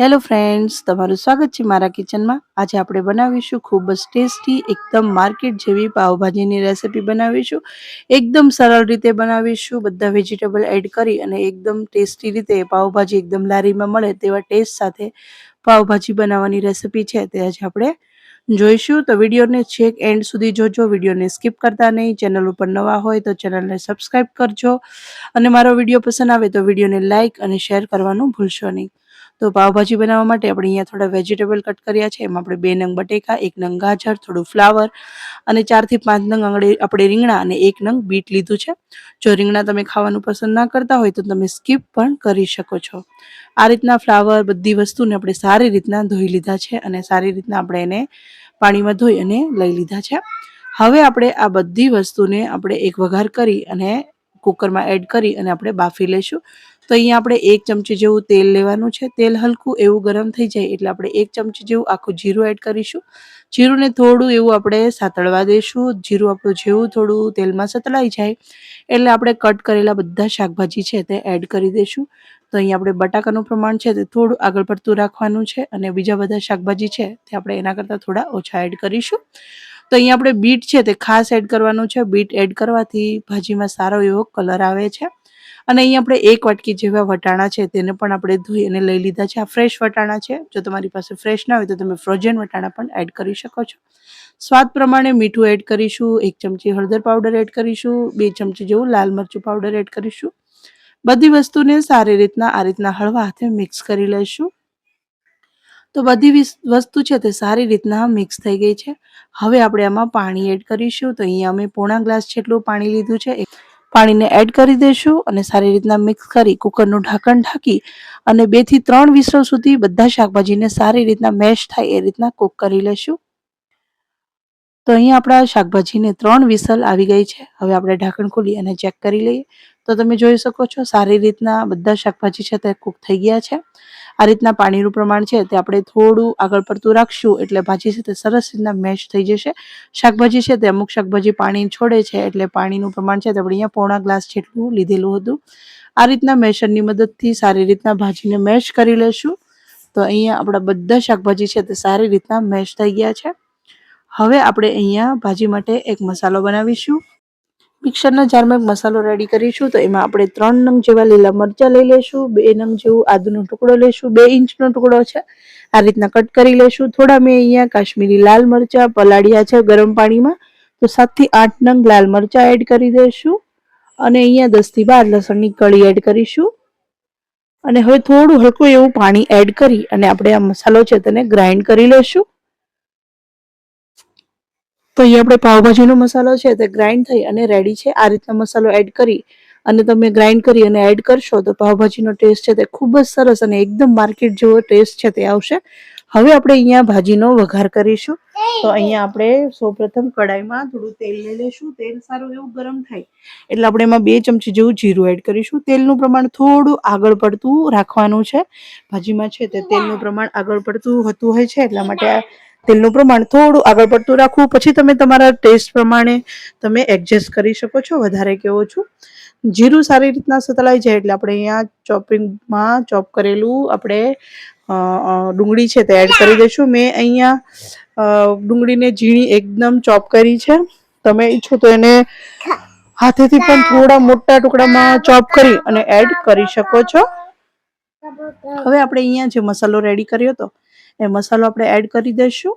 Hello friends તમારું સ્વાગત છે મારા કિચનમાં. આજે આપણે બનાવીશું ખૂબ જ ટેસ્ટી, એકદમ માર્કેટ જેવી પાવભાજીની રેસિપી બનાવીશું. એકદમ સરળ રીતે બનાવીશું. બધા વેજીટેબલ એડ કરી અને એકદમ ટેસ્ટી રીતે પાવભાજી એકદમ લારીમાં મળે તેવા ટેસ્ટ સાથે પાવભાજી બનાવવાની રેસિપી છે તે આજે આપણે જોઈશું. તો વિડીયોને છેક એન્ડ સુધી જોજો. વિડીયોને સ્કીપ કરતા નહીં. ચેનલ ઉપર નવા હોય તો ચેનલને સબસ્ક્રાઈબ કરજો. અને મારો વીડિયો પસંદ આવે તો વિડીયોને લાઇક અને શેર કરવાનું ભૂલશો નહીં. તો પાવભાજી બનાવવા માટે આપણે અહીંયા થોડા વેજીટેબલ કટ કર્યા છે. એમાં આપણે બે નંગ બટેકા, એક નંગ ગાજર, થોડું ફ્લાવર અને ચારથી પાંચ નંગ આંગળે આપણે રીંગણા અને એક નંગ બીટ લીધું છે. જો રીંગણા તમે ખાવાનું પસંદ ના કરતા હોય તો તમે સ્કીપ પણ કરી શકો છો. આ રીતના ફ્લાવર બધી વસ્તુને આપણે સારી રીતના ધોઈ લીધા છે અને સારી રીતના આપણે એને પાણીમાં ધોઈ અને લઈ લીધા છે. હવે આપણે આ બધી વસ્તુને આપણે એક વઘાર કરી અને કુકરમાં એડ કરી અને આપણે બાફી લઈશું. તો અહીંયા આપણે એક ચમચી જેવું તેલ લેવાનું છે. તેલ હલકું એવું ગરમ થઈ જાય એટલે આપણે એક ચમચી જેવું આખું જીરું એડ કરીશું. જીરુંને થોડું એવું આપણે સાતળવા દઈશું. જીરું આપણું જેવું થોડું તેલમાં સતળાઈ જાય એટલે આપણે કટ કરેલા બધા શાકભાજી છે તે એડ કરી દઈશું. તો અહીંયા આપણે બટાકાનું પ્રમાણ છે તે થોડું આગળ પડતું રાખવાનું છે અને બીજા બધા શાકભાજી છે તે આપણે એના કરતાં થોડા ઓછા એડ કરીશું. તો અહીંયા આપણે બીટ છે તે ખાસ એડ કરવાનું છે. બીટ એડ કરવાથી ભાજીમાં સારો એવો કલર આવે છે. અને અહીં આપણે એક વાટકી જેવા વટાણા છે તેને પણ આપણે ધોઈ અને લઈ લીધા છે. આ ફ્રેશ વટાણા છે. જો તમારી પાસે ફ્રેશ ના હોય તો તમે ફ્રોઝન વટાણા પણ એડ કરી શકો છો. સ્વાદ પ્રમાણે મીઠું એડ કરીશું, એક ચમચી હળદર પાવડર એડ કરીશું, બે ચમચી જેવું લાલ મરચું પાવડર એડ કરીશું. બધી વસ્તુને સારી રીતના, આ રીતના હળવા હાથે મિક્સ કરી લઈશું. તો બધી વસ્તુ છે તે સારી રીતના મિક્સ થઈ ગઈ છે. હવે આપણે આમાં પાણી એડ કરીશું. તો અહીંયા અમે પોણા ગ્લાસ જેટલું પાણી લીધું છે. પાણીને એડ કરી દઈશું અને સારી રીતના મિક્સ કરી કુકરનું ઢાંકણ ઢાંકી અને બેથી ત્રણ વિસલ સુધી બધા શાકભાજીને સારી રીતના મેશ થાય એ રીતના કૂક કરી લેશું. તો અહીં આપણા શાકભાજીને ત્રણ વિસલ આવી ગઈ છે. હવે આપણે ઢાંકણ ખોલી અને ચેક કરી લઈએ. તો તમે જોઈ શકો છો સારી રીતના બધા શાકભાજી છે તે કૂક થઈ ગયા છે. આ રીતના પાણીનું પ્રમાણ છે તે આપણે થોડું આગળ પડતું રાખશું એટલે ભાજી છે તે સરસ રીતના મેશ થઈ જશે. શાકભાજી છે તે અમુક શાકભાજી પાણી છોડે છે એટલે પાણીનું પ્રમાણ છે તે આપણે અહીંયા પોણા ગ્લાસ જેટલું લીધેલું હતું. આ રીતના મેશરની મદદથી સારી રીતના ભાજીને મેશ કરી લેશું. તો અહીંયા આપણા બધા શાકભાજી છે તે સારી રીતના મેશ થઈ ગયા છે. હવે આપણે અહીંયા ભાજી માટે એક મસાલો બનાવીશું. મિક્સરના જારમાં મસાલો રેડી કરીશું તો એમાં આપણે ત્રણ નંગ જેવા લીલા મરચાં લઈ લેશું બે નંગ જેવું આદુનો ટુકડો લેશું બે ઇંચનો ટુકડો છે. આ રીતના કટ કરી લેશું થોડા મેં અહીંયા કાશ્મીરી લાલ મરચાં પલાળ્યા છે ગરમ પાણીમાં. તો સાતથી આઠ નંગ લાલ મરચાં એડ કરી દઈશું અને અહીંયા દસથી બાર લસણની કળી એડ કરીશું. અને હવે થોડું હલકું એવું પાણી એડ કરી અને આપણે આ મસાલો છે તેને ગ્રાઇન્ડ કરી લેશું તો અહીંયા આપણે પાવભાજીનો મસાલો છે તે ગ્રાઇન્ડ થઈ અને રેડી છે. આ રીતના મસાલો એડ કરી અને તમે ગ્રાઇન્ડ કરી અને એડ કરશો તો પાવભાજીનો ટેસ્ટ છે તે ખૂબ જ સરસ અને એકદમ માર્કેટ જેવો ટેસ્ટ છે તે આવશે. હવે આપણે અહીંયા ભાજીનો વઘાર કરીશું. તો અહીંયા આપણે સૌપ્રથમ કડાઈમાં થોડું તેલ લઈ લઈશું. તેલ સારું એવું ગરમ થાય એટલે આપણે એમાં બે ચમચી જેવું જીરું એડ કરીશું. તેલનું પ્રમાણ થોડું આગળ પડતું રાખવાનું છે. ભાજીમાં છે તે તેલનું પ્રમાણ આગળ પડતું હોતું હોય છે એટલા માટે તેલનું પ્રમાણ થોડું આગળ પડતું રાખવું. પછી તમે તમારા ટેસ્ટ પ્રમાણે તમે એડજસ્ટ કરી શકો છો. વધારે કે ઓછું. જીરું સારી રીતના સતળાઈ જાય એટલે આપણે અહીંયા ચોપિંગમાં ચોપ કરેલું આપણે ડુંગળી છે તે એડ કરી દઈશું. મેં અહીંયા ડુંગળીને ઝીણી એકદમ ચોપ કરી છે. તમે ઈચ્છો તો એને હાથેથી પણ થોડા મોટા ટુકડામાં ચોપ કરી અને એડ કરી શકો છો. હવે આપણે અહીંયા જે મસાલો રેડી કર્યો હતો એ મસાલો આપણે એડ કરી દઈશું.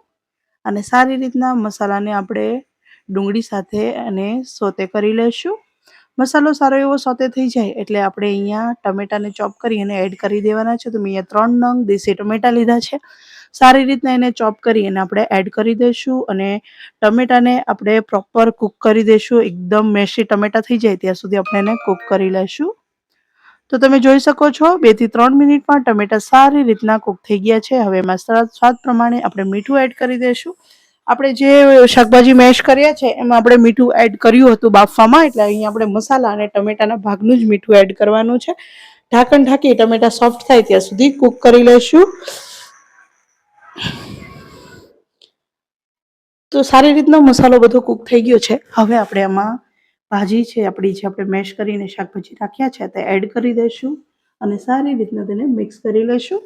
અને સારી રીતના મસાલાને આપણે ડુંગળી સાથે અને સોતે કરી લઈશું. મસાલો સારો એવો સોતે થઈ જાય એટલે આપણે અહીંયા ટમેટાને ચોપ કરી અને એડ કરી દેવાના છે. તો મેં અહીંયા ત્રણ નંગ દેશી ટમેટા લીધા છે. સારી રીતના એને ચોપ કરી અને આપણે એડ કરી દઈશું અને ટમેટાને આપણે પ્રોપર કૂક કરી દઈશું. એકદમ મેશી ટમેટા થઈ જાય ત્યાં સુધી આપણે એને કૂક કરી લઈશું. તો તમે જોઈ શકો છો બેથી ત્રણ મિનિટમાં ટમેટા સારી રીતના કૂક થઈ ગયા છે. હવે એમાં સ્વાદ પ્રમાણે આપણે મીઠું એડ કરી દઈશું. આપણે જે શાકભાજી મેશ કર્યા છે, એમાં આપણે મીઠું એડ કર્યું હતું બાફવામાં, એટલે અહીંયા આપણે મસાલા અને ટમેટાના ભાગનું જ મીઠું એડ કરવાનું છે. ઢાંકણ ઢાંકી ટમેટા સોફ્ટ થાય ત્યાં સુધી કૂક કરી લઈશું. તો સારી રીતનો મસાલો બધો કૂક થઈ ગયો છે. હવે આપણે આમાં ભાજી છે, આપણી જે આપણે મેશ કરીને શાકભાજી રાખ્યા છે, તે એડ કરી દઈશું અને સારી રીતના તેને મિક્સ કરી લઈશું.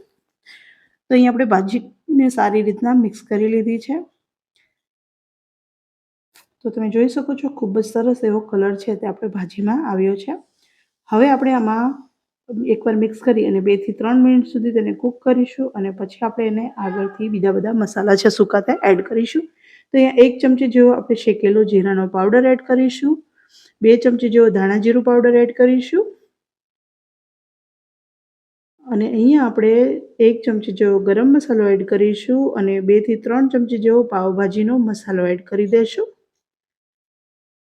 તો અહીં આપણે ભાજીને સારી રીતના મિક્સ કરી લીધી છે. તો તમે જોઈ શકો છો, ખૂબ જ સરસ એવો કલર છે તે આપણે ભાજીમાં આવ્યો છે. હવે આપણે આમાં એકવાર મિક્સ કરી અને બેથી ત્રણ મિનિટ સુધી તેને કૂક કરીશું અને પછી આપણે એને આગળથી બીજા બધા મસાલા છે સુકાતા એડ કરીશું. તો અહીંયા એક ચમચી જેવો આપણે શેકેલો જીરાનો પાવડર એડ કરીશું. બે ચમચી જેવો ધાણા જીરું પાવડર એડ કરીશું. અને અહીંયા આપણે એક ચમચી જેવો ગરમ મસાલો એડ કરીશું અને બેથી ત્રણ ચમચી જેવો પાવભાજીનો મસાલો એડ કરી દઈશું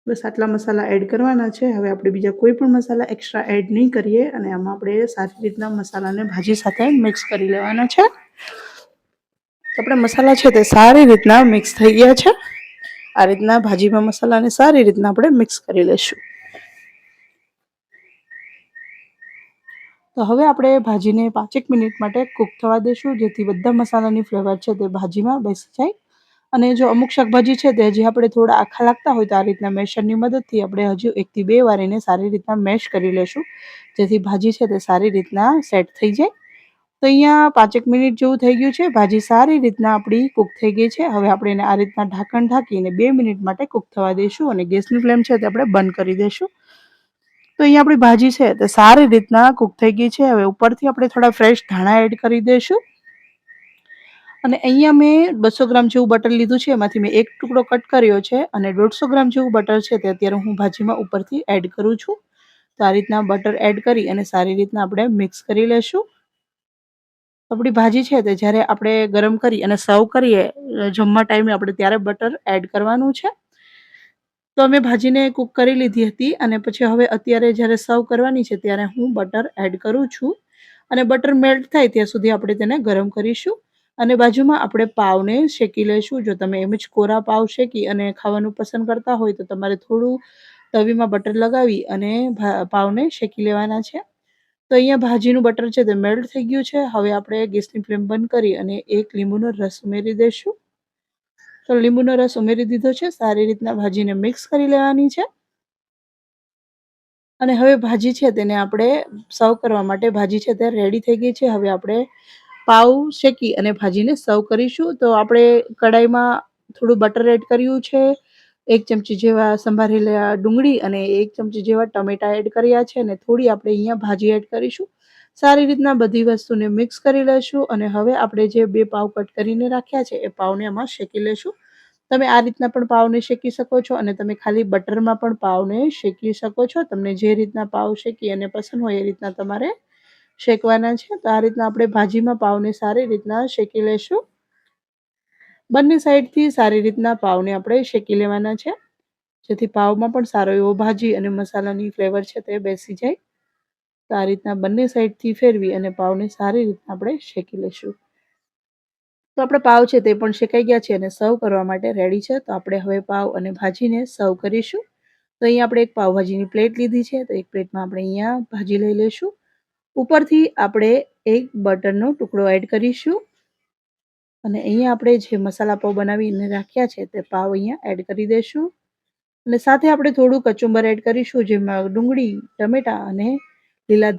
બસ આટલા મસાલા એડ કરવાના છે. હવે આપણે બીજા કોઈ પણ મસાલા એક્સ્ટ્રા એડ નહીં કરીએ અને આમાં આપણે સારી રીતના મસાલાને ભાજી સાથે મિક્સ કરી લેવાના છે. આપણે મસાલા છે તે સારી રીતના મિક્સ થઈ ગયા છે. આ રીતના ભાજીમાં મસાલાને સારી રીતના આપણે મિક્સ કરી લઈશું તો હવે આપણે ભાજીને પાંચેક મિનિટ માટે કૂક થવા દઈશું જેથી બધા મસાલાની ફ્લેવર છે તે ભાજીમાં બેસી જાય. અને જો અમુક શાકભાજી છે તે હજી આપણે થોડા આખા લાગતા હોય તો આ રીતના મેશરની મદદથી આપણે હજુ એકથી બે વાર એને સારી રીતના મેશ કરી લેશું. જેથી ભાજી છે તે સારી રીતના સેટ થઈ જાય. તો અહીંયા પાંચેક મિનિટ જેવું થઈ ગયું છે. ભાજી સારી રીતના આપણી કૂક થઈ ગઈ છે. હવે આપણે એને આ રીતના ઢાંકણ ઢાંકીને બે મિનિટ માટે કૂક થવા દઈશું અને ગેસની ફ્લેમ છે તે આપણે બંધ કરી દઈશું તો અહીંયા આપણી ભાજી છે તે સારી રીતના કૂક થઈ ગઈ છે. હવે ઉપરથી આપણે થોડા ફ્રેશ ધાણા એડ કરી દઈશું અને અહીંયા મેં બસો ગ્રામ જેવું બટર લીધું છે. એમાંથી મેં એક ટુકડો કટ કર્યો છે અને દોઢસો ગ્રામ જેવું બટર છે તે અત્યારે હું ભાજીમાં ઉપરથી એડ કરું છું. તો આ રીતના બટર એડ કરી અને સારી રીતના આપણે મિક્સ કરી લેશું. આપણી ભાજી છે તે જ્યારે આપણે ગરમ કરી અને સર્વ કરીએ જમવા ટાઈમે આપણે ત્યારે બટર એડ કરવાનું છે. તો અમે ભાજીને કૂક કરી લીધી હતી અને પછી હવે અત્યારે જ્યારે સર્વ કરવાની છે ત્યારે હું બટર એડ કરું છું. અને બટર મેલ્ટ થાય ત્યાં સુધી આપણે તેને ગરમ કરીશું. અને બાજુમાં આપણે પાવને શેકી લઈશું. જો તમે એમ જ કોરા પાવ શેકી અને ખાવાનું પસંદ કરતા હોય તો તમારે થોડું તવીમાં બટર લગાવી અને પાવને શેકી લેવાના છે. તો અહીંયા ભાજીનું બટર છે તે મેલ્ટ થઈ ગયું છે. હવે આપણે ગેસની ફ્લેમ બંધ કરી અને એક લીંબુનો રસ ઉમેરી દઈશું. તો લીંબુનો રસ ઉમેરી દીધો છે. સારી રીતના ભાજીને મિક્સ કરી લેવાની છે. અને હવે ભાજી છે તેને આપણે સર્વ કરવા માટે ભાજી છે તે રેડી થઈ ગઈ છે. હવે આપણે પાઉ શેકી અને ભાજીને સર્વ કરીશું. તો આપણે કડાઈમાં થોડું બટર એડ કર્યું છે. એક ચમચી જેવા સંભારેલા ડુંગળી અને એક ચમચી જેવા ટમેટા એડ કર્યા છે અને થોડી આપણે અહીંયા ભાજી એડ કરીશું. સારી રીતના બધી વસ્તુને મિક્સ કરી લઈશું અને હવે આપણે જે બે પાવ કટ કરીને રાખ્યા છે એ પાવને એમાં શેકી લઈશું તમે આ રીતના પણ પાવને શેકી શકો છો અને તમે ખાલી બટરમાં પણ પાવને શેકી શકો છો. તમને જે રીતના પાવ શેકી અને પસંદ હોય એ રીતના તમારે શેકવાના છે. તો આ રીતના આપણે ભાજીમાં પાવને સારી રીતના શેકી લેશું. બંને સાઈડથી સારી રીતના પાવને આપણે શેકી લેવાના છે. જેથી પાવમાં પણ સારો એવો ભાજી અને મસાલાની ફ્લેવર છે તે બેસી જાય. તો આ રીતના બંને સાઈડથી ફેરવી અને પાવને સારી રીતના આપણે શેકી લઈશું તો આપણે પાવ છે તે પણ શેકાઈ ગયા છે અને સર્વ કરવા માટે રેડી છે. તો આપણે હવે પાવ અને ભાજીને સર્વ કરીશું. તો અહીંયા આપણે એક પાવભાજીની પ્લેટ લીધી છે. તો એક પ્લેટમાં આપણે અહીંયા ભાજી લઈ લઈશું. ઉપરથી આપણે એક બટરનો ટુકડો એડ કરીશું. અને અહીંયા આપણે જે મસાલા પાઉં બનાવીને રાખ્યા છે તે પાવ અહીંયા એડ કરી દઈશું. અને સાથે આપણે થોડું કચુંબર એડ કરીશું જેમાં ડુંગળી, ટમેટા અને લીલા